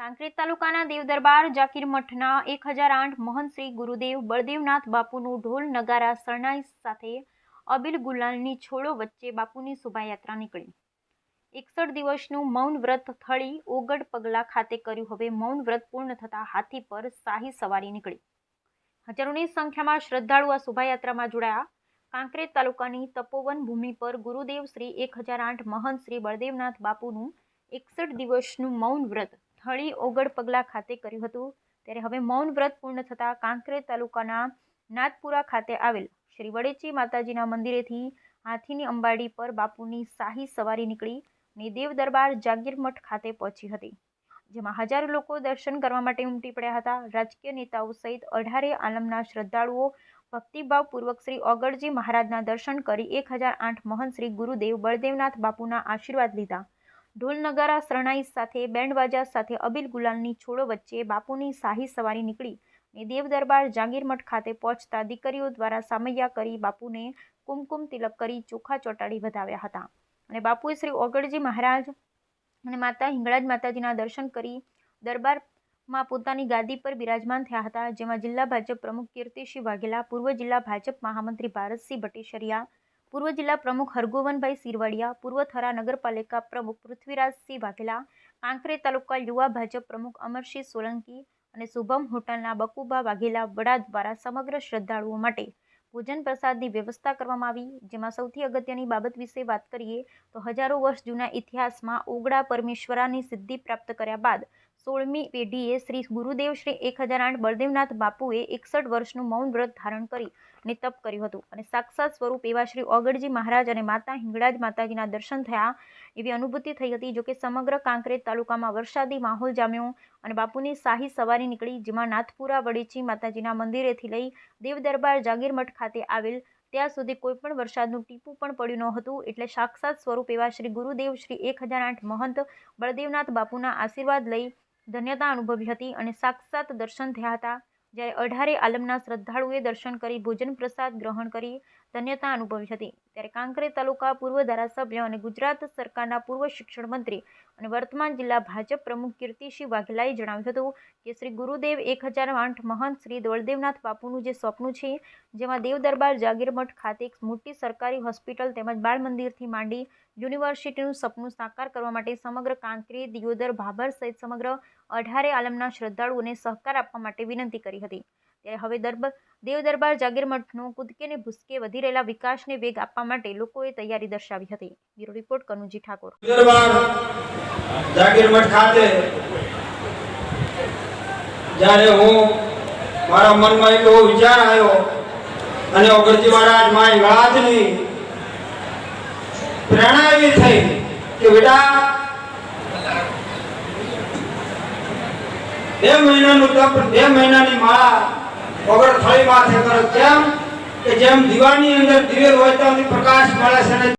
કાંકરેજ તાલુકાના દેવદરબાર જાકીર મઠના એક હજાર આઠ મહંત શ્રી ગુરુદેવ બળદેવનાથ બાપુનું ઢોલ નગારા શરણાઈ સાથે અબિલ ગુલાલની છોડો વચ્ચે બાપુની શોભાયાત્રા નીકળી. એકસઠ દિવસનું મૌન વ્રત થળી ઓગડ પગલા ખાતે કર્યું. હવે મૌન વ્રત પૂર્ણ થતાં હાથી પર શાહી સવારી નીકળી. હજારોની સંખ્યામાં શ્રદ્ધાળુ આ શોભાયાત્રામાં જોડાયા. કાંકરેજ તાલુકાની તપોવન ભૂમિ પર ગુરુદેવ શ્રી એક હજાર આઠ મહંત શ્રી બળદેવનાથ બાપુનું એકસઠ દિવસનું મૌન વ્રત થળી ઓગળ પગલા ખાતે કર્યું હતું. ત્યારે હવે મૌન વ્રત પૂર્ણ થતાં કાંકરેજ તાલુકાના નાથપુરા ખાતે આવેલ શ્રી વડેચી માતાજીના મંદિરેથી હાથીની અંબાડી પર બાપુની શાહી સવારી નીકળી અને દેવ દરબાર જાગીર મઠ ખાતે પહોંચી હતી. જેમાં હજારો લોકો દર્શન કરવા માટે ઉમટી પડ્યા હતા. રાજકીય નેતાઓ સહિત અઢારે આલમના શ્રદ્ધાળુઓ ભક્તિભાવપૂર્વક શ્રી ઓગળજી મહારાજના દર્શન કરી એક હજાર આઠ મહંત શ્રી ગુરુદેવ બળદેવનાથ બાપુના આશીર્વાદ લીધા. ઢોલ નગારા શરણાઈ સાથે, બેન્ડવાજા સાથે અબિલ ગુલાલની છોડો વચ્ચે બાપુની શાહી સવારી નીકળી અને દેવ દરબાર જાગીર મઠ ખાતે પહોંચતા દીકરીઓ દ્વારા સામૈયા કરી બાપુને કુમકુમ તિલક કરી ચોખા ચોટાડી વધાવ્યા હતા. અને બાપુએ શ્રી ઓગળજી મહારાજ અને માતા હિંગળાજ માતાજીના દર્શન કરી દરબારમાં પોતાની ગાદી પર બિરાજમાન થયા હતા, જેમાં જિલ્લા ભાજપ પ્રમુખ કીર્તિસિંહ વાઘેલા, પૂર્વ જિલ્લા ભાજપ મહામંત્રી ભારતસિંહ ભટ્ટેશરિયા પૂર્વ જિલ્લા પ્રમુખ હરગોવનભાઈ સિરવાડિયા પૂર્વ થરા નગરપાલિકા પ્રમુખ પૃથ્વીરાજસિંહ વાઘેલા કાંકરે તાલુકા યુવા ભાજપ પ્રમુખ અમરસિંહ સોલંકી અને શુભમ હોટલના બકુબા વાઘેલા વડા દ્વારા સમગ્ર શ્રદ્ધાળુઓ માટે ભોજન પ્રસાદની વ્યવસ્થા કરવામાં આવી. જેમાં સૌથી અગત્યની બાબત વિશે વાત કરીએ તો હજારો વર્ષ જૂના ઇતિહાસમાં ઓગળા પરમેશ્વરાની સિદ્ધિ પ્રાપ્ત કર્યા બાદ સોળમી પેઢીએ શ્રી ગુરુદેવ શ્રી એક હજાર આઠ બળદેવનાથ બાપુએ એકસઠ વર્ષનું મૌન વ્રત ધારણ કરી અને તપ કર્યું હતું. અને સાક્ષાત સ્વરૂપ એવા શ્રી ઓગળજી મહારાજ અને માતા હિંગળાજ માતાજીના દર્શન થયા એવી અનુભૂતિ થઈ હતી જોકે સમગ્ર કાંકરેજ તાલુકામાં વરસાદી માહોલ જામ્યો અને બાપુની શાહી સવારી નીકળી જેમાં નાથપુરા, વડેચી માતાજીના મંદિરેથી લઈ દેવ દરબાર જાગીર મઠ ખાતે આવેલ ત્યાં સુધી કોઈ પણ વરસાદનું ટીપું પણ પડ્યું ન હતું એટલે સાક્ષાત સ્વરૂપ એવા શ્રી ગુરુદેવ શ્રી એક હજાર આઠ મહંત બળદેવનાથ બાપુના આશીર્વાદ લઈ ધન્યતા અનુભવી હતી અને સાક્ષાત દર્શન થયા હતા. જ્યારે અઢારે આલમના શ્રદ્ધાળુએ દર્શન કરી ભોજન પ્રસાદ ગ્રહણ કરી, ધન્યતા અનુભવી હતી. ત્યારે કાંકરેજ તાલુકા પૂર્વ ધારાસભ્ય અને ગુજરાત સરકારના પૂર્વ શિક્ષણ મંત્રી અને વર્તમાન જિલ્લા ભાજપ પ્રમુખ કીર્તિસિંહ વાઘેલાએ જણાવ્યું હતું કે શ્રી ગુરુદેવ એક હજાર આઠ મહંત શ્રી દોળદેવનાથ બાપુનું જે સ્વપ્ન છે, જેમાં દેવ દરબાર જાગીર ખાતે એક મોટી સરકારી હોસ્પિટલ તેમજ બાળ મંદિરથી માંડી યુનિવર્સિટીનું સપનું સાકાર કરવા માટે સમગ્ર કાંકરી દિયોદર, ભાભર સહિત સમગ્ર અઢારે આલમના શ્રદ્ધાળુઓને સહકાર આપવા માટે વિનંતી કરી હતી. ત્યારે હવે દરબાર દેવ દરબાર જાગીર મઠનો કૂદકે ને ભૂસકે વધી રહેલા વિકાસને વેગ આપવા માટે લોકોએ તૈયારી દર્શાવી હતી. Bureau report, Kanuji Thakor. જાગીર મઠ ખાતે જ્યારે હું મારા મનમાં એક એવો વિચાર આવ્યો અને ઓગરજી મહારાજ મારી વાતની પ્રેરણા એવી થઈ કે બેટા, બે મહિનાનું તપ, બે મહિનાની માળા ઓગળ થળી માથે કરો કેમ? કે જેમ દીવાની અંદર દિવેલ હોય તો પ્રકાશ મળે છે